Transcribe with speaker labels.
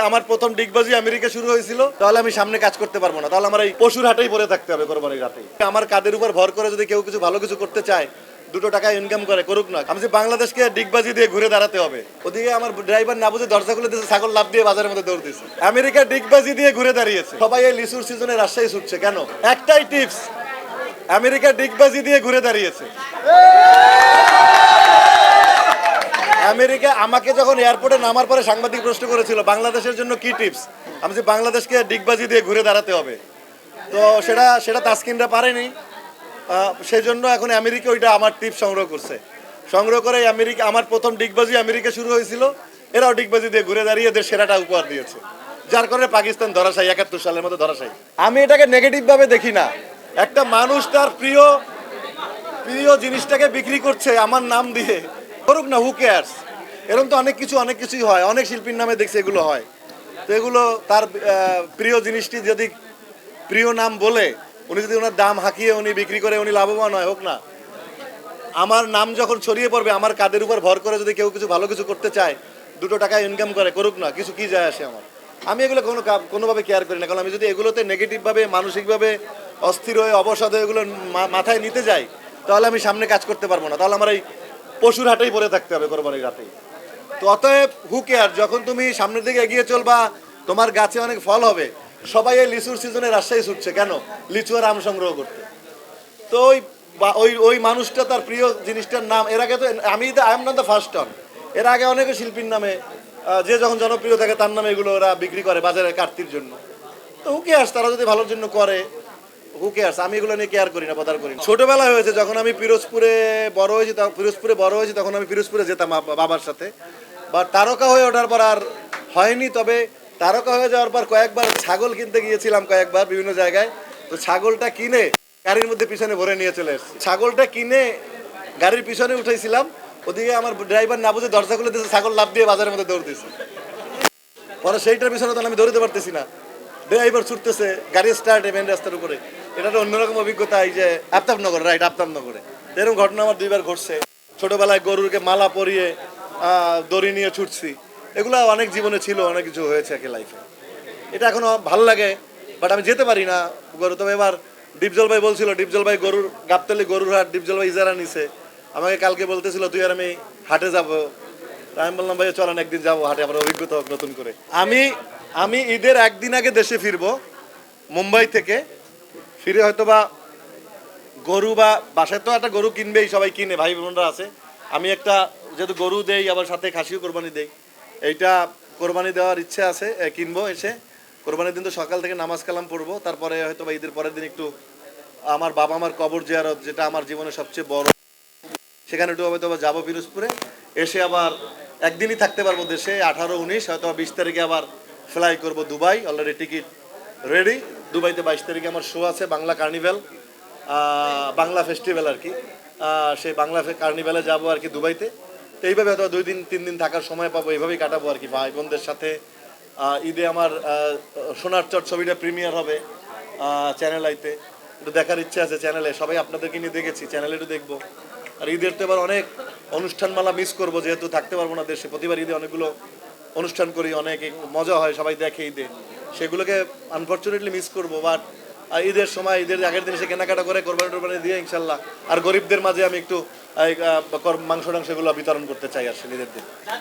Speaker 1: আমার প্রথম ডিগবাজি আমেরিকা শুরু হয়েছিল, তাহলে আমি সামনে কাজ করতে পারব না। তাহলে আমার এই পশুর হাটেই পরে থাকতে হবে কোরবানির রাতে আমার কাদের উপর ভর করে যদি কেউ কিছু ভালো কিছু করতে চায়, দুটো টাকা ইনকাম করে, করুক না। আমি বাংলাদেশকে ডিগবাজি দিয়ে ঘুরে দাঁড়াতে হবে, ওদিকে আমার ড্রাইভার না বুঝে দরজা খুলে দিয়েছে, ছাগল লাভ দিয়ে বাজারের মধ্যে দৌড় দিয়েছে। আমেরিকা ডিগবাজি দিয়ে ঘুরে দাঁড়িয়েছে। সবাই এই লিচুর সিজনে রাজশাহী ছুটছে, কেন? একটাই টিপস আমেরিকা ডিগবাজি দিয়ে ঘুরে দাঁড়িয়েছে। আমেরিকা আমাকে যখন এয়ারপোর্টে নামার পরে সাংবাদিক প্রশ্ন করেছিল, বাংলাদেশের জন্য কি টিপস? আমি যে বাংলাদেশকে ডিগবাজি দিয়ে ঘুরে দাঁড়াতে হবে। তো সেটা সেটা তাস্কিনরা পারেনি। সেই জন্য এখন আমেরিকা ওইটা আমার টিপস সংগ্রহ করছে। সংগ্রহ করে আমেরিকা, আমার প্রথম ডিগবাজি আমেরিকা শুরু হয়েছিল। এরাও ডিগবাজি দিয়ে ঘুরে দাঁড়িয়ে এদের সেরাটা উপহার দিয়েছে। যার কারণে পাকিস্তান ধরাশায়ী, একাত্তর সালের মতো ধরাশায়ী। আমি এটাকে নেগেটিভভাবে দেখি না। একটা মানুষ তার প্রিয় প্রিয় জিনিসটাকে বিক্রি করছে আমার নাম দিয়ে। করুক না হু কেয়ার্স এরকম তো অনেক কিছু, অনেক কিছুই হয়। অনেক শিল্পীর নামে দেখছি এগুলো হয়। তো এগুলো তার প্রিয় জিনিসটি যদি প্রিয় নাম বলে, উনি যদি ওনার দাম হাঁকিয়ে উনি বিক্রি করে উনি লাভবান হয়, হোক না। আমার নাম যখন ছড়িয়ে পড়বে, আমার কাদের উপর ভর করে যদি কেউ কিছু ভালো কিছু করতে চায়, দুটো টাকা ইনকাম করে, করুক না, কিছু কি যায় আসে আমার। আমি এগুলো কোনো কোনোভাবে কেয়ার করি না, কারণ আমি যদি এগুলোতে নেগেটিভভাবে মানসিকভাবে অস্থির হয়ে, অবসাদ হয়ে এগুলো মাথায় নিতে যাই, তাহলে আমি সামনে কাজ করতে পারব না। তাহলে আমার এই পশুর হাটেই পরে থাকতে হবে কোরবানির হাটেই তো অতএব হু কেয়ার যখন তুমি সামনের দিকে এগিয়ে চলবা, তোমার গাছে অনেক ফল হবে। সবাই এই লিচুর সিজনে রাজশাহী ছুটছে। কেন? লিচু আর আম সংগ্রহ করতে। তো ওই ওই ওই মানুষটা তার প্রিয় জিনিসটার নাম, এর আগে তো আমি I am not the first one এর আগে অনেকে শিল্পীর নামে যে যখন জনপ্রিয় থাকে তার নামে এগুলো ওরা বিক্রি করে বাজারে কাটতির জন্য। তো হু কেয়ার্স তারা যদি ভালোর জন্য করে হু কেয়ার্স আমি এগুলো নিয়ে কেয়ার করি না বদার করি না। ছোটবেলায় হয়েছে, যখন আমি পিরোজপুরে বড় হয়েছি পিরোজপুরে বড় হয়েছি, তখন আমি পিরোজপুরে যেতাম বাবার সাথে। বা তারকা হয়ে ওঠার পর আর হয়নি, তবে তারকা হয়ে যাওয়ার পর কয়েকবার ছাগল কিনতে গিয়েছিলাম কয়েকবার বিভিন্ন জায়গায়। তো ছাগলটা কিনে গাড়ির মধ্যে পিছনে ভরে নিয়ে চলে এসেছি। ছাগলটা কিনে গাড়ির পিছনে উঠেছিলাম ওদিকে আমার ড্রাইভার না বুঝে দরজা খুলে দিয়েছে, ছাগল লাভ দিয়ে বাজারের মধ্যে দৌড় দিয়েছে। পরে সেইটার পিছনে তখন আমি দৌড়তে পারতেছি না। ড্রাইভার ছুটতেছে, গাড়ি স্টার্ট মেন রাস্তার উপরে। এটা একটা অন্যরকম অভিজ্ঞতা, এই যে আফতাবনগর রাইট আফতাবনগরে। এরকম ঘটনা আমার দুইবার ঘটছে। ছোটবেলায় গরুরকে মালা পরিয়ে দড়ি নিয়ে ছুটছি। এগুলো অনেক জীবনে ছিল, অনেক কিছু হয়েছে একে লাইফে এটা এখনও ভালো লাগে বাট আমি যেতে পারি না। গরু, তবে এবার ডিপজল ভাই বলছিল ডিপজল ভাই গরুর, গাবতলি গরুর হাট ডিপজল ভাই ইজারা নিছে। আমাকে কালকে বলতেছিল, তুই আর আমি হাটে যাব। আমি বললাম ভাই চলেন, একদিন যাব হাটে, আমার অভিজ্ঞতা হোক নতুন করে। আমি আমি ঈদের একদিন আগে দেশে ফিরবো, মুম্বাই থেকে। ফিরে হয়তো বা গরু বা বাসায় তো একটা গরু কিনবেই, সবাই কিনে, ভাই বোনরা আছে। আমি একটা যেহেতু গরু দেই, আবার সাথে খাসিও কোরবানি দেই। এইটা কোরবানি দেওয়ার ইচ্ছে আছে কিনবো এসে। কোরবানির দিন তো সকাল থেকে নামাজ কালাম পড়ব, তারপরে হয়তো বা ঈদের পরের দিন একটু আমার বাবা মার কবর জিয়ারত, যেটা আমার জীবনের সবচেয়ে বড়। সেখানে একটু হয়তো যাব পিরোজপুরে, এসে আবার একদিনই থাকতে পারব দেশে, আঠারো, উনিশ হয়তো বিশ তারিখে আবার ফ্লাই করব দুবাই অলরেডি টিকিট রেডি দুবাইতে বাইশ তারিখে আমার শো আছে, বাংলা কার্নিভেল বাংলা ফেস্টিভ্যাল আর কি। সেই বাংলা কার্নিভেলে যাব আর কি দুবাইতে। তো এইভাবে হয়তো দুই দিন, তিন দিন থাকার সময় পাবো, এইভাবেই কাটাবো আর কি। ভাই বোনদের সাথে ঈদে আমার সোনার চট ছবিটা প্রিমিয়ার হবে চ্যানেল আইতে। একটু দেখার ইচ্ছে আছে চ্যানেলে সবাই আপনাদেরকে নিয়ে দেখেছি চ্যানেলে একটু দেখব। আর ঈদের তো এবার অনেক অনুষ্ঠানমালা মিস করব, যেহেতু থাকতে পারব না দেশে। প্রতিবার ঈদে অনেকগুলো অনুষ্ঠান করি, অনেক মজা হয়, সবাই দেখে ঈদে। সেগুলোকে আনফর্চুনেটলি মিস করব বাট ঈদের সময়, ঈদের আগের দিন সে কেনাকাটা করে কোরবানি টোরবানি দিয়ে ইনশাল্লাহ। আর গরিবদের মাঝে আমি একটু মাংস টাংস এগুলো বিতরণ করতে চাই আর ঈদের দিন।